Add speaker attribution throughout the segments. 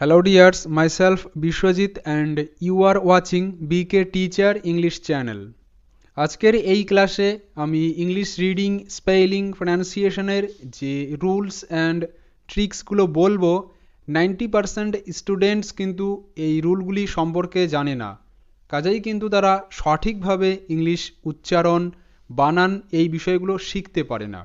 Speaker 1: Hello dears, myself Bishwajit and you are watching BK Teacher English channel. আজকের এই ক্লাসে আমি ইংলিশ রিডিং স্পেলিং প্রনাউন্সিয়েশনের যে রুলস অ্যান্ড ট্রিক্সগুলো বলব নাইনটি পারসেন্ট স্টুডেন্টস কিন্তু এই রুলগুলি সম্পর্কে জানে না। কাজেই কিন্তু তারা সঠিকভাবে ইংলিশ উচ্চারণ বানান এই বিষয়গুলো শিখতে পারে না।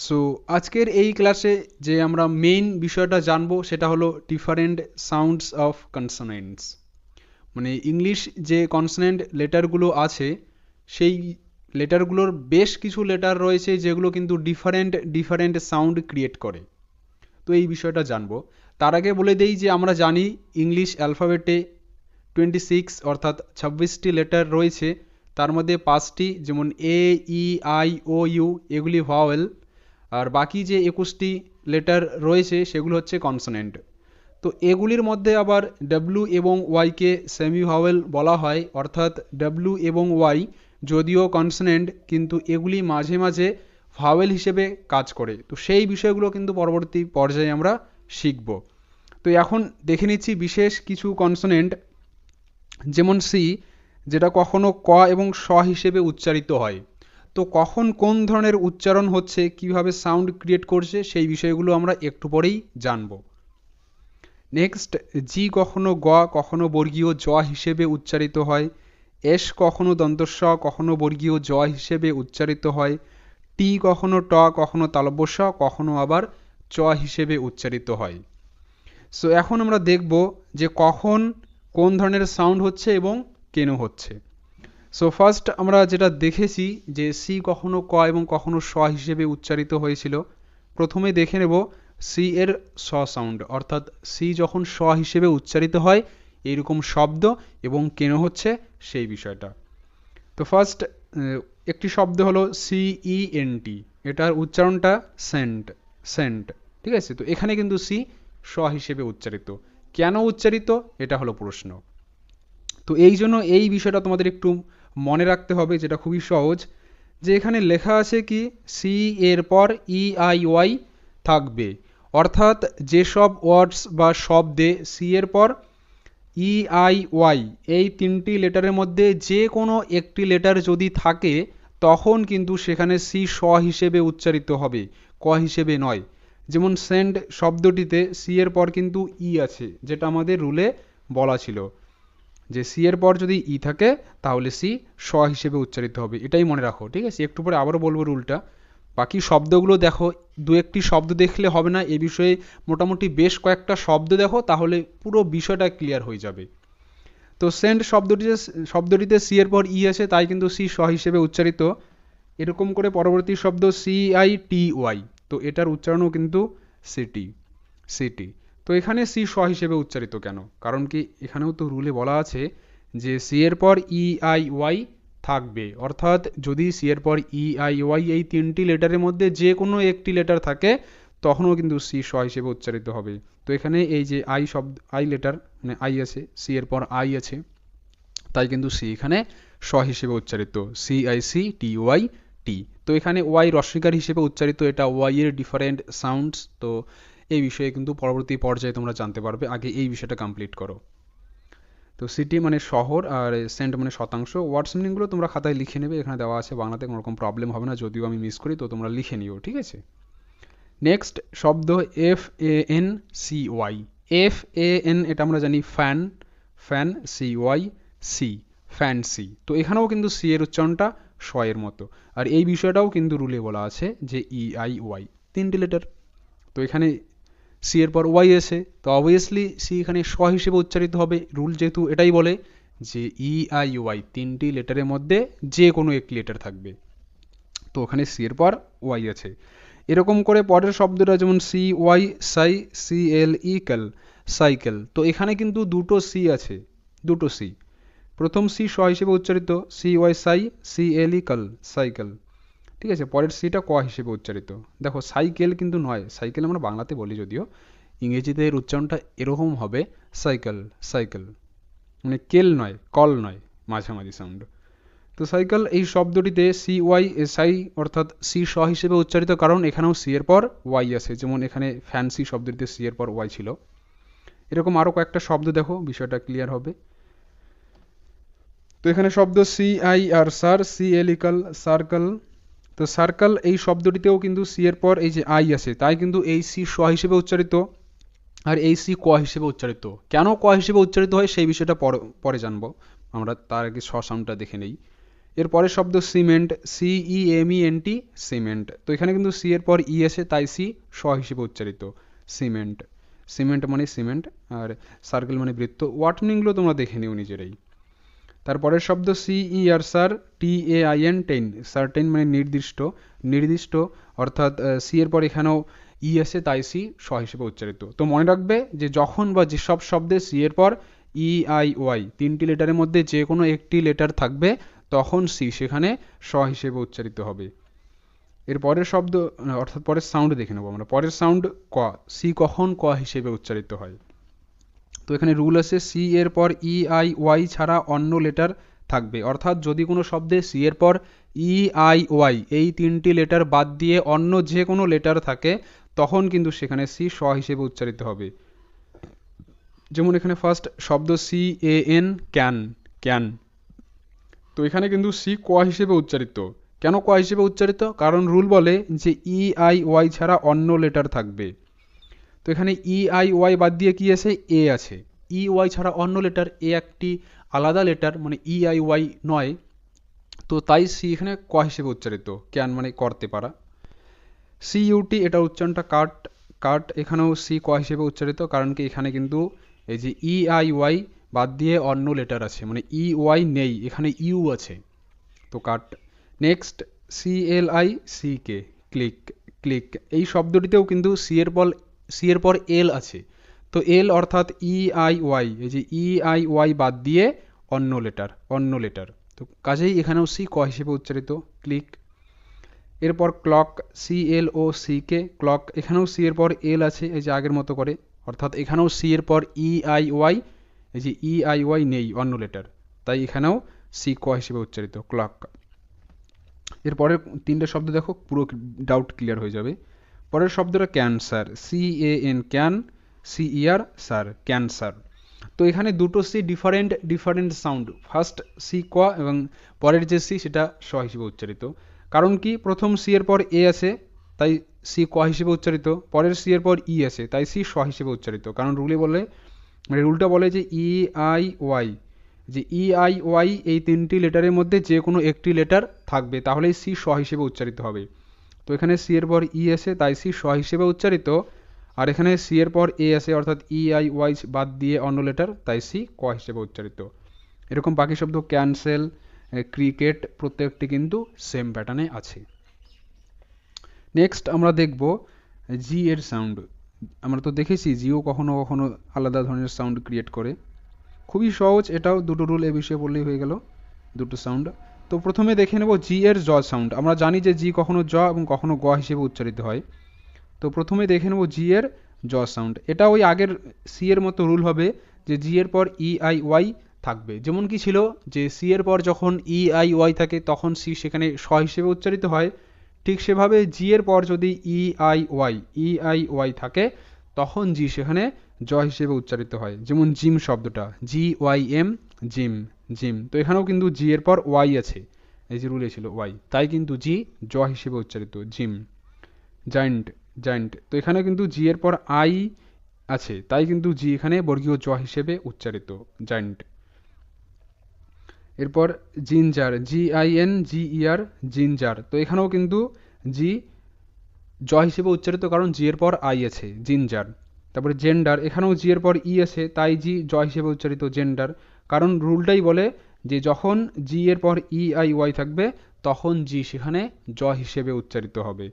Speaker 1: সো আজকের এই ক্লাসে যে আমরা মেইন বিষয়টা জানব সেটা হলো ডিফারেন্ট সাউন্ডস অফ কনসোনেন্টস মানে ইংলিশ যে কনসোনেন্ট লেটারগুলো আছে, সেই লেটারগুলোর বেশ কিছু লেটার রয়েছে যেগুলো কিন্তু ডিফারেন্ট ডিফারেন্ট সাউন্ড ক্রিয়েট করে। তো এই বিষয়টা জানব। তার আগে বলে দেই যে আমরা জানি ইংলিশ অ্যালফাবেটে টোয়েন্টি সিক্স অর্থাৎ ছাব্বিশটি লেটার রয়েছে। তার মধ্যে পাঁচটি যেমন A E I O U এগুলি ভাওয়েল আর বাকি যে একুশটি লেটার রয়েছে, সেগুলো হচ্ছে কনসোনেন্ট তো এগুলির মধ্যে আবার ডাব্লু এবং ওয়াইকে সেমি ভাওয়েল বলা হয়, অর্থাৎ ডাব্লু এবং ওয়াই যদিও কনসোনেন্ট কিন্তু এগুলি মাঝে মাঝে ভাওয়েল হিসেবে কাজ করে। তো সেই বিষয়গুলো কিন্তু পরবর্তী পর্যায়ে আমরা শিখব। তো এখন দেখে নিচ্ছি বিশেষ কিছু কনসোনেন্ট যেমন সি যেটা কখনো ক এবং স হিসেবে উচ্চারিত হয়। তো কখন কোন ধরনের উচ্চারণ হচ্ছে, কীভাবে সাউন্ড ক্রিয়েট করছে, সেই বিষয়গুলো আমরা একটু পরেই জানব। নেক্সট জি কখনো গ, কখনো বর্গীয় জ হিসেবে উচ্চারিত হয়। এস কখনো দন্তস্ব, কখনো বর্গীয় জ হিসেবে উচ্চারিত হয়। টি কখনো ট, কখনো তালব্যস্ব, কখনো আবার চ হিসেবে উচ্চারিত হয়। সো এখন আমরা দেখব যে কখন কোন ধরনের সাউন্ড হচ্ছে এবং কেন হচ্ছে। সো ফার্স্ট আমরা যেটা দেখেছি যে সি কখনো ক এবং কখনো স হিসেবে উচ্চারিত হয়েছিল। প্রথমে দেখে নেব সি এর স সাউন্ড অর্থাৎ সি যখন স হিসেবে উচ্চারিত হয়, এইরকম শব্দ এবং কেন হচ্ছে সেই বিষয়টা। তো ফার্স্ট একটি শব্দ হলো ই এন টি এটার উচ্চারণটা সেন্ট সেন্ট ঠিক আছে? তো এখানে কিন্তু সি স হিসেবে উচ্চারিত। কেন উচ্চারিত? এটা হলো প্রশ্ন। তো এই জন্য এই বিষয়টা তোমাদের একটু মনে রাখতে হবে, যেটা খুবই সহজ, যে এখানে লেখা আছে কি সি এর পর ই আই ওয়াই থাকবে। অর্থাৎ যেসব ওয়ার্ডস বা শব্দে সি এর পর ই আই ওয়াই এই তিনটি লেটারের মধ্যে যে কোনো একটি লেটার যদি থাকে, তখন কিন্তু সেখানে সি স হিসেবে উচ্চারিত হবে, ক হিসেবে নয়। যেমন সেন্ড শব্দটিতে সি এর পর কিন্তু ই আছে, যেটা আমাদের রুলে বলা ছিল। যে সি এর পর যদি ই থাকে, তাহলে সি স হিসেবে উচ্চারিত হবে। এটাই মনে রাখো, ঠিক আছে? একটু পরে আবারও বলব রুলটা। বাকি শব্দগুলো দেখো, দু একটি শব্দ দেখলে হবে না, এ বিষয়ে মোটামুটি বেশ কয়েকটা শব্দ দেখো, তাহলে পুরো বিষয়টা ক্লিয়ার হয়ে যাবে। তো সেন্ট শব্দটিতে শব্দটিতে সি এর পর ই আছে, তাই কিন্তু সি স হিসেবে উচ্চারিত। এরকম করে পরবর্তী শব্দ সি আই টি ওয়াই তো এটার উচ্চারণও কিন্তু সিটি সিটি তো এখানে সি স হিসেবে উচ্চারিত কেন? কারণ কি এখানেও তো রুলে বলা আছে যে সি এর পর ই আই ওয়াই থাকবে। অর্থাৎ যদি সি এর পর ই আই ওয়াই এই তিনটি লেটারের মধ্যে যে কোনো একটি লেটার থাকে, তখনও কিন্তু সি স হিসেবে উচ্চারিত হবে। তো এখানে এই যে আই শব্দ, আই লেটার মানে আই আছে, সি এর পর আই আছে, তাই কিন্তু সি এখানে স হিসেবে উচ্চারিত। C I C T Y T. তো এখানে ওয়াই রস্বীকার হিসেবে উচ্চারিত এটা ওয়াই এর ডিফারেন্ট সাউন্ডস তো এই বিষয়ে কিন্তু পরবর্তী পর্যায়ে তোমরা জানতে পারবে। আগে এই বিষয়টা কমপ্লিট করো। তো সিটি মানে শহর আর সেন্ট মানে শতাংশ। ওয়ার্ডস মিনিংগুলো তোমরা খাতায় লিখে নেবে। এখানে দেওয়া আছে বাংলাতে কোনো রকম প্রবলেম হবে না। যদিও আমি মিস করি, তো তোমরা লিখে নিও, ঠিক আছে? নেক্সট শব্দ F A N C Y F A N এটা আমরা জানি fan fan C Y C fan C তো এখানেও কিন্তু সি এর উচ্চারণটা এর মতো। আর এই বিষয়টাও কিন্তু রুলে বলা আছে যে ই আই ওয়াই তিনটি লেটার তো এখানে সি এর পর ওয়াই এসে, তো অবভিয়াসলি সি এখানে স হিসেবে উচ্চারিত হবে। রুল যেহেতু এটাই বলে যে ই আই ওয়াই তিনটি লেটারের মধ্যে যে কোনো একটি লেটার থাকবে। তো ওখানে সি এর পর ওয়াই আছে। এরকম করে পরের শব্দটা যেমন C Y cy C L E cle cycle তো এখানে কিন্তু দুটো সি আছে, দুটো সি প্রথম সি স হিসেবে উচ্চারিত C Y cy C L E cle cycle ঠিক আছে, পরের সিটা ক হিসেবে উচ্চারিত। দেখো সাইকেল কিন্তু নয়। সাইকেল আমরা বাংলাতে বলি যদিও। ইংরেজিতে এর উচ্চারণটা এরকম হবে সাইকেল সাইকেল মানে কেল নয়, কল নয়, মাঝামাঝি সাউন্ড তো সাইকেল এই শব্দটিতে সি ওয়াই এস আই অর্থাৎ সি স হিসেবে উচ্চারিত কারণ এখানেও সি এর পর ওয়াই আছে। যেমন এখানে ফ্যান্সি শব্দটিতে সি এর পর ওয়াই ছিল। এরকম আরও কয়েকটা শব্দ দেখো, বিষয়টা ক্লিয়ার হবে। তো এখানে শব্দ C I R cir C L E cle circle তো সার্কেল এই শব্দটিতেও কিন্তু সি এর পর এই যে আই আছে, তাই কিন্তু এই সি স হিসেবে উচ্চারিত আর এই সি ক হিসেবে উচ্চারিত। কেন ক হিসেবে উচ্চারিত হয় সেই বিষয়টা পরে পরে জানব। আমরা তার আগে স সাউন্ডটা দেখে নেই। এর পরের শব্দ cement C E M E N T cement তো এখানে কিন্তু সি এর পর ই এসে তাই সি স হিসেবে উচ্চারিত। সিমেন্ট সিমেন্ট মানে সিমেন্ট আর সার্কেল মানে বৃত্ত। ওয়াট মিনিংগুলো তোমরা দেখে নিও নিজেরাই। তারপরের শব্দ C E R cer T A I N tain certain মানে নির্দিষ্ট। নির্দিষ্ট অর্থাৎ সি এর পর এখানেও ই আসে, তাই সি স হিসেবে উচ্চারিত। তো মনে রাখবে যে যখন বা যেসব শব্দে সি এর পর ই আই ওয়াই তিনটি লেটারের মধ্যে যে কোনো একটি লেটার থাকবে, তখন সি সেখানে স হিসেবে উচ্চারিত হবে। এর পরের শব্দ, অর্থাৎ পরের সাউন্ড দেখে নেব আমরা। পরের সাউন্ড ক সি কখন ক হিসেবে উচ্চারিত হয়? তো এখানে রুল আছে সি এর পর ই আই ওয়াই ছাড়া অন্য লেটার থাকবে। অর্থাৎ যদি কোনো শব্দে সি এর পর ই আই ওয়াই এই তিনটি লেটার বাদ দিয়ে অন্য যে কোনো লেটার থাকে, তখন কিন্তু সেখানে সি স হিসেবে উচ্চারিত হবে। যেমন এখানে ফার্স্ট শব্দ C A N can can তো এখানে কিন্তু সি ক হিসেবে উচ্চারিত। কেন ক হিসেবে উচ্চারিত? কারণ রুল বলে যে ই আই ওয়াই ছাড়া অন্য লেটার থাকবে। তো এখানে ই আই ওয়াই বাদ দিয়ে কি আছে? এ আছে। ই ওয়াই ছাড়া অন্য লেটার এ একটি আলাদা লেটার মানে ই আই ওয়াই নয়। তো তাই সি এখানে ক হিসেবে উচ্চারিত। ক্যান মানে করতে পারা। সি ইউটি এটা উচ্চারণটা কাট কাট। এখানেও সি ক হিসেবে উচ্চারিত, কারণ কি এখানে কিন্তু এই যে ই আই ওয়াই বাদ দিয়ে অন্য লেটার আছে। মানে ই ওয়াই নেই, এখানে ইউ আছে। তো cut. Next C L I C K click click এই শব্দটিতেও কিন্তু সি এর পর সি এর পর এল আছে। তো এল অর্থাৎ ই আই ওয়াই এই যে ই আই ওয়াই বাদ দিয়ে অন্য লেটার অন্য লেটার তো কাজেই এখানেও সি ক হিসেবে উচ্চারিত ক্লিক এরপর clock C L O C K clock এখানেও সি এর পর এল আছে, এই যে আগের মতো করে। অর্থাৎ এখানেও সি এর পর ই আই ওয়াই এই যে ই আই ওয়াই নেই, অন্য লেটার তাই এখানেও সি ক হিসেবে উচ্চারিত ক্লক এরপরের তিনটে শব্দ দেখো, পুরো ডাউট ক্লিয়ার হয়ে যাবে। পরের শব্দটা cancer C A N can C E R sir cancer তো এখানে দুটো C different different sound first C ক এবং পরের যে সি সেটা স হিসেবে উচ্চারিত। কারণ কি? প্রথম সি এর পর এ আছে, তাই সি ক হিসেবে উচ্চারিত। পরের সি এর পর ই আছে, তাই সি স হিসেবে উচ্চারিত। কারণ রুলে বলে মানে রুলটা বলে যে ই আই ওয়াই যে ই আই ওয়াই এই তিনটি লেটারের মধ্যে যে কোনো একটি লেটার থাকবে, তাহলেই সি স হিসেবে উচ্চারিত হবে। তো এখানে সি এর পর ই এসে তাই সি স হিসেবে উচ্চারিত। আর এখানে সি এর পর এ আছে অর্থাৎ ই আই ওয়াই বাদ দিয়ে অন্য লেটার তাই সি ক হিসেবে উচ্চারিত। এরকম বাকি শব্দ ক্যান্সেল ক্রিকেট প্রত্যেকটি কিন্তু সেম প্যাটার্নে আছে। নেক্সট আমরা দেখব জি এর সাউন্ড আমরা তো দেখেছি জিও কখনো কখনো আলাদা ধরনের সাউন্ড ক্রিয়েট করে। খুবই সহজ, এটাও দুটো রুল এ বিষয়ে বললেই হয়ে গেল, দুটো সাউন্ড তো প্রথমে দেখে নেব জি এর জ সাউন্ড আমরা জানি যে জি কখনো জ এবং কখনো গ হিসেবে উচ্চারিত হয়। তো প্রথমে দেখে নেব জি এর জ সাউন্ড এটা ওই আগের সি এর মতো রুল হবে যে জি এর পর ই আই ওয়াই থাকবে। যেমন কি ছিল যে সি এর পর যখন ই আই ওয়াই থাকে, তখন সি সেখানে স হিসেবে উচ্চারিত হয়। ঠিক সেভাবে জি এর পর যদি E I Y E I Y থাকে তখন জি সেখানে জ হিসেবে উচ্চারিত হয়। যেমন জিম শব্দটা, G Y M, gym gym. তো এখানেও কিন্তু জি এর পর ওয়াই আছে। এই যে রুলে ছিল ওয়াই। তাই কিন্তু জি জ হিসেবে উচ্চারিত, জিম। Giant giant. তো এখানে কিন্তু জি এর পর আই আছে। তাই কিন্তু জি এখানে বর্গীয় জ হিসেবে উচ্চারিত, জায়েন্ট। এরপর ginger, G I N G E R ginger. তো এখানেও কিন্তু জি জ হিসেবে উচ্চারিত কারণ জি এর পর আই আছে, জিনজার। তারপরে জেন্ডার, এখানেও জি এর পর ই আছে, তাই জি জ হিসেবে উচ্চারিত জেন্ডার। কারণ রুলটাই বলে যে যখন জি এর পর ই, আই, ওয়াই থাকবে, তখন জি সেখানে জ হিসেবে উচ্চারিত হবে।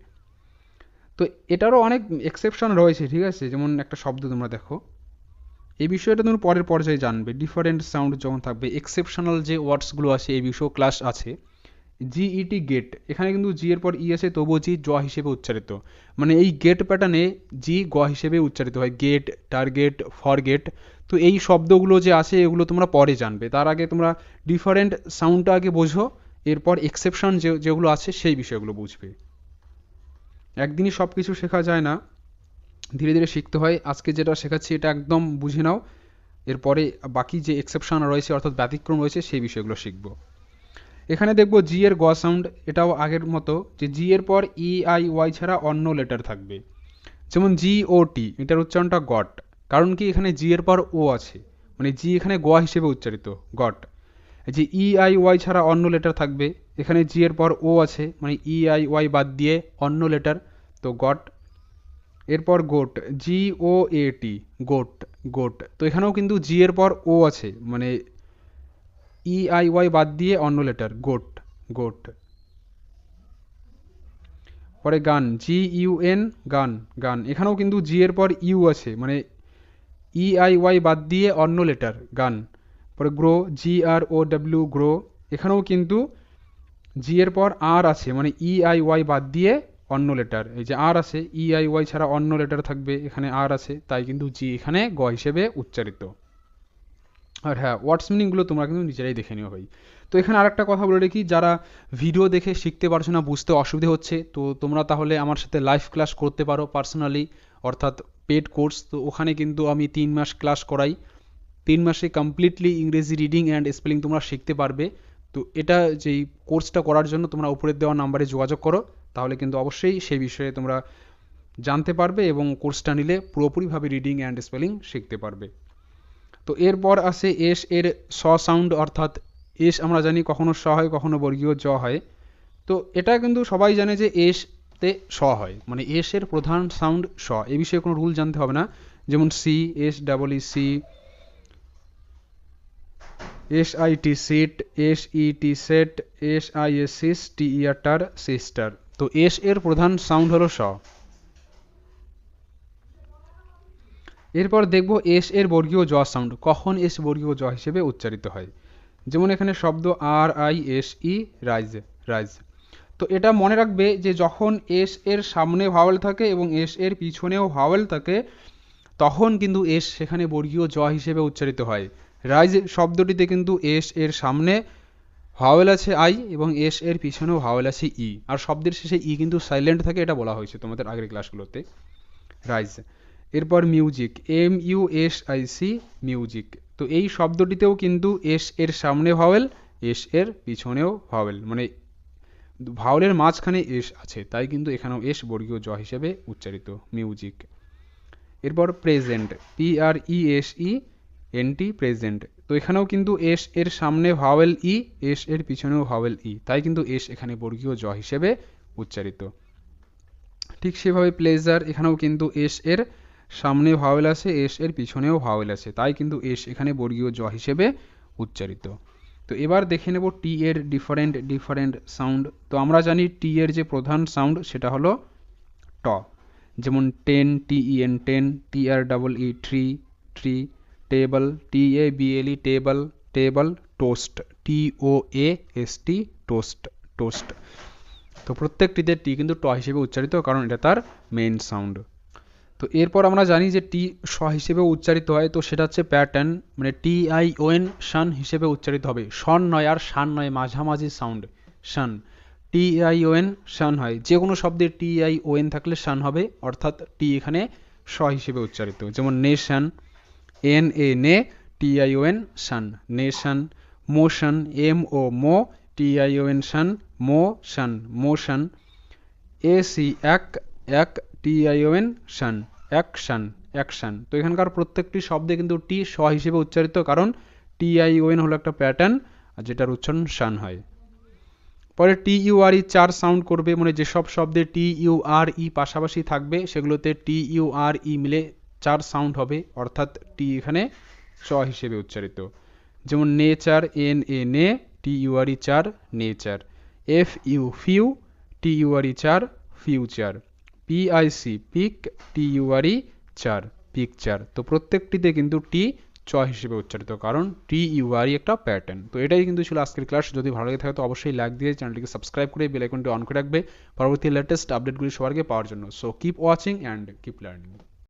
Speaker 1: তো এটারও অনেক এক্সেপশন রয়েছে, ঠিক আছে? যেমন একটা শব্দ তোমরা দেখো। এই বিষয়টা তুমি পরের পর্যায়ে জানবে। ডিফারেন্ট সাউন্ড যখন থাকবে এক্সেপশনাল যে ওয়ার্ডসগুলো আছে, এই বিষয়েও ক্লাস আছে। জিইটি গেট এখানে কিন্তু জি এর পর ই আছে তবুও জি জ হিসেবে উচ্চারিত। মানে এই গেট প্যাটার্নে জি গ হিসেবে উচ্চারিত হয়। গেট টার্গেট ফরগেট তো এই শব্দগুলো যে আছে এগুলো তোমরা পরে জানবে। তার আগে তোমরা ডিফারেন্ট সাউন্ডটা আগে বোঝো। এরপর এক্সেপশন যে, যেগুলো আছে, সেই বিষয়গুলো বুঝবে। একদিনই সব কিছু শেখা যায় না। ধীরে ধীরে শিখতে হয়। আজকে যেটা শেখাচ্ছি, এটা একদম বুঝে নাও। এরপরে বাকি যে এক্সেপশন রয়েছে, অর্থাৎ ব্যতিক্রম রয়েছে, সেই বিষয়গুলো শিখব। এখানে দেখব জি এর গ সাউন্ড এটাও আগের মতো, যে জি এর পর ই আই ওয়াই ছাড়া অন্য লেটার থাকবে। যেমন জি ও টি এটার উচ্চারণটা গট কারণ কি এখানে জি এর পর ও আছে? মানে জি এখানে গ হিসেবে উচ্চারিত গট যে ই আই ওয়াই ছাড়া অন্য লেটার থাকবে, এখানে জি এর পর ও আছে মানে ই আই ওয়াই বাদ দিয়ে অন্য লেটার তো গট এরপর goat G O A T goat goat তো এখানেও কিন্তু জি এর পর ও আছে মানে ই আই ওয়াই বাদ দিয়ে অন্য লেটার গোট গোট পরে গান জি ইউ এন গান গান। এখানেও কিন্তু জি এর পর ইউ আছে মানে ই আই ওয়াই বাদ দিয়ে অন্য লেটার গান। পরে grow G R O W grow এখানেও কিন্তু জি এর পর আর আছে মানে ই আই ওয়াই বাদ দিয়ে অন্য লেটার এই যে আর আছে ই আই ওয়াই ছাড়া অন্য লেটার থাকবে, এখানে আর আছে, তাই কিন্তু জি এখানে গ হিসেবে উচ্চারিত। আর হ্যাঁ ওয়ার্ডস মিনিংগুলো তোমরা কিন্তু নিজেরাই দেখে নিও ভাই। তো এখানে আরেকটা কথা বলে রেখি, যারা ভিডিও দেখে শিখতে পারছ না, বুঝতে অসুবিধে হচ্ছে, তো তোমরা তাহলে আমার সাথে লাইভ ক্লাস করতে পারো পার্সোনালি অর্থাৎ পেড কোর্স তো ওখানে কিন্তু আমি তিন মাস ক্লাস করাই। তিন মাসে কমপ্লিটলি ইংরেজি রিডিং অ্যান্ড স্পেলিং তোমরা শিখতে পারবে। তো এটা যেই কোর্সটা করার জন্য তোমরা উপরের দেওয়া নাম্বারে যোগাযোগ করো, তাহলে কিন্তু অবশ্যই সেই বিষয়ে তোমরা জানতে পারবে এবং কোর্সটা নিলে পুরোপুরিভাবে রিডিং অ্যান্ড স্পেলিং শিখতে পারবে। তো এরপর আসে এস এর স সাউন্ড, অর্থাৎ এস আমরা জানি কখনো স হয়, কখনো বর্গীয় জ হয়। তো এটা কিন্তু সবাই জানে যে এস তে স হয় মানে এস এর প্রধান সাউন্ড স। এ বিষয়ে কোনো রুল জানতে হবে না। যেমন C, S, double E, C, S, I, T, sit, S, E, T, set, S, I, S, sis, T ইয়াটার sister. তো এস এর প্রধান সাউন্ড হলো স। এরপর দেখব এস এর বর্গীয় জ সাউন্ড, কখন এস বর্গীয় জ হিসেবে উচ্চারিত হয়। যেমন এখানে শব্দ R, I, S, E, rise rise. তো এটা মনে রাখবে যে যখন এস এর সামনে ভাওয়েল থাকে এবং এস এর পিছনেও ভাওয়েল থাকে, তখন কিন্তু এস সেখানে বর্গীয় জ হিসেবে উচ্চারিত হয়। রাইজ শব্দটিতে কিন্তু এস এর সামনে ভাওয়েল আছে আই এবং এস এর পিছনেও ভাওয়েল আছে ই। আর শব্দের শেষে ই কিন্তু সাইলেন্ট থাকে, এটা বলা হয়েছে তোমাদের আগের ক্লাসগুলোতে রাইজ। এরপর music M U S I C music তো এই শব্দটিতেও কিন্তু এস এর সামনে ভাওয়েল এস এর পিছনেও ভাওয়েল মানে ভাওয়েলের মাঝখানে এস আছে, তাই কিন্তু এখানেও এস বর্গীয় জ হিসেবে উচ্চারিত মিউজিক এরপর present P R E S E N T present তো এখানেও কিন্তু এস এর সামনে ভাওয়েল ই এস এর পিছনেও ভাওয়েল ই তাই কিন্তু এস এখানে বর্গীয় জ হিসেবে উচ্চারিত। ঠিক সেভাবে প্লেজার এখানেও কিন্তু এস এর সামনে ভাওয়েল আছে, এস এর পিছনেও ভাওয়েল আছে। তাই কিন্তু এস এখানে বর্গীয় জ হিসেবে উচ্চারিত। তো এবার দেখে নেব টি এর ডিফারেন্ট ডিফারেন্ট সাউন্ড তো আমরা জানি টি এর যে প্রধান সাউন্ড সেটা হলো ট। যেমন ten, T E N ten, T R double E three three table, T A B L E table table, toast, T O A S T, toast toast. তো প্রত্যেকটিতে টি কিন্তু ট হিসেবে উচ্চারিত, কারণ এটা তার মেইন সাউন্ড তো এরপর আমরা জানি যে টি স হিসেবে উচ্চারিত হয়, তো সেটা হচ্ছে প্যাটার্ন মানে টি আই ও এন শান হিসেবে উচ্চারিত হবে। শন নয় আর শান নয়, মাঝামাঝি sound shun. T I O N shun হয়। যে কোনো শব্দে টি আই ও এন থাকলে শান হবে, অর্থাৎ টি এখানে স হিসেবে উচ্চারিত। যেমন নেশান এন, এ, নে, T I O N shun. Nation motion M O Md, T I O N shun motion motion A C এক এক T I O N shun action action তো এখানকার প্রত্যেকটি শব্দে কিন্তু টি স হিসেবে উচ্চারিত, কারণ টি আই ও এন হলো একটা প্যাটার্ন, আর যেটার উচ্চারণ শান হয়। পরে টি ইউ আর ই চার সাউন্ড করবে মানে যেসব শব্দে টি ইউ আর ই পাশাপাশি থাকবে, সেগুলোতে টি ইউ আর ই মিলে চার সাউন্ড হবে, অর্থাৎ টি এখানে স হিসেবে উচ্চারিত। যেমন নেচার এন, এ, নে টি ইউ আর ই চার। Nature F, U, few T U R E চার। ফিউচার পিআইসি পিক টি ইউআরই চার পিকচার তো প্রত্যেকটিতে কিন্তু টি চ হিসেবে উচ্চারিত, কারণ টি ইউআরই একটা প্যাটার্ন তো এটাই কিন্তু ছিল আজকের ক্লাস যদি ভালো লাগে থাকে তো অবশ্যই লাইক দিয়ে চ্যানেলটিকে সাবস্ক্রাইব করে বেল আইকনটি অন করে রাখবে। পরবর্তী লেটেস্ট আপডেটগুলি আগে পাওয়ার জন্য। So keep watching and keep learning